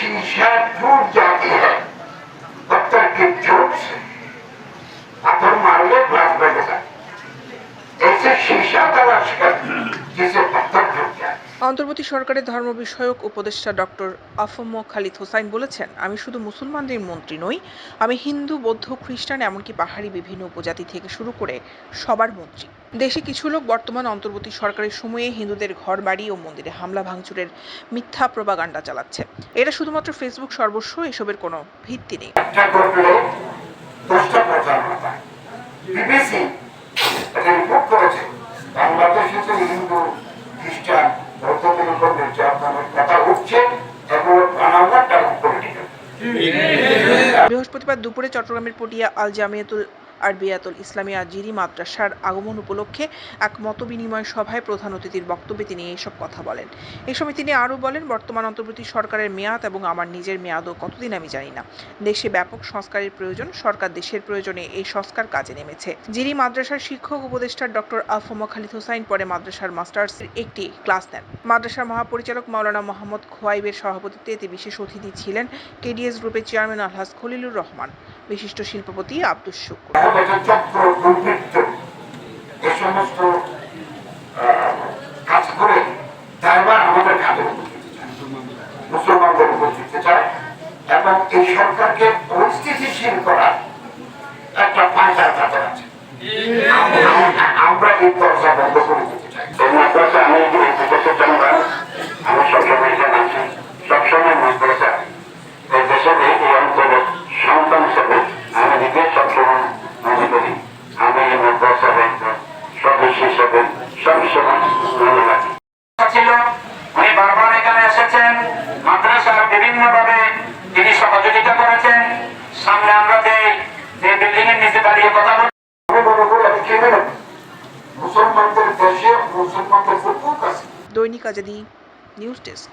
शीशा टूट जाती है पत्थर की चोट से पत्थर मारने ग्लास बैठेगा ऐसे शीशा तलाश कर जिसे पत्थर टूट जाए অন্তর্বর্তী সরকারের ধর্ম বিষয়ক উপদেষ্টা ডক্টর আফম খালিদ হোসাইন বলেছেন, আমি শুধু মুসলমানদের মন্ত্রী নই, আমি হিন্দু, বৌদ্ধ, খ্রিস্টান, এমনকি পাহাড়ি বিভিন্ন উপজাতি থেকে শুরু করে সবার মন্ত্রী। দেশে কিছু লোক বর্তমান অন্তর্বর্তী সরকারের সময়ে হিন্দুদের ঘর বাড়ি ও মন্দিরে হামলা ভাঙচুরের মিথ্যা প্রপাগান্ডা চালাচ্ছে। এটা শুধুমাত্র ফেসবুক সর্বস্ব, এসবের কোনো ভিত্তি নেই। বৃহস্পতিবার দুপুরে চট্টগ্রামের পটিয়া আল জামিয়াতুল আরবিয়াতুল ইসলামিয়া জিরি মাদ্রাসার আগমন উপলক্ষে এক মতবিনিময় সভায় প্রধান অতিথির বক্তব্যে তিনি এসব কথা বলেন। এই সময় তিনি আরও বলেন, বর্তমান অন্তর্বর্তী সরকারের মেয়াদ এবং আমার নিজের মেয়াদও কতদিন আমি জানি না। দেশে ব্যাপক সংস্কারের প্রয়োজন, সরকার দেশের প্রয়োজনে এই সংস্কার কাজে নেমেছে। জিরি মাদ্রাসার শিক্ষক উপদেষ্টা ডক্টর আলফমা খালিদ হোসাইন পরে মাদ্রাসার মাস্টার্সের একটি ক্লাস নেন। মাদ্রাসার মহাপরিচালক মাওলানা মোহাম্মদ খোয়াইবের সভাপতিত্বে এতে বিশেষ অতিথি ছিলেন কেডিএস গ্রুপের চেয়ারম্যান আলহাজ খলিলুর রহমান। বিশিষ্ট শিল্পপতি আব্দুস শুক্র। আমাদের চক্র দুর্বৃত্ত। এ সমস্ত কাজ করে ড্রাইভার আমাদের চায় মুসলমানদের উপর দিতে চায় এবং এই সরকারকে পরিস্থিতিশীল করার একটা পায়দা তাদের আছে। আমরা- এই দরজা বন্ধ করে এসেছেন মাদ্রাসার বিভিন্ন ভাবে তিনি সহযোগিতা করেছেন। সামনে আমরা যে বিল্ডিং এর নিচে দাঁড়িয়ে কথা মনে মুসলমানদের দেশে মুসলমানদের দৈনিক আজাদি নিউজ ডেস্ক।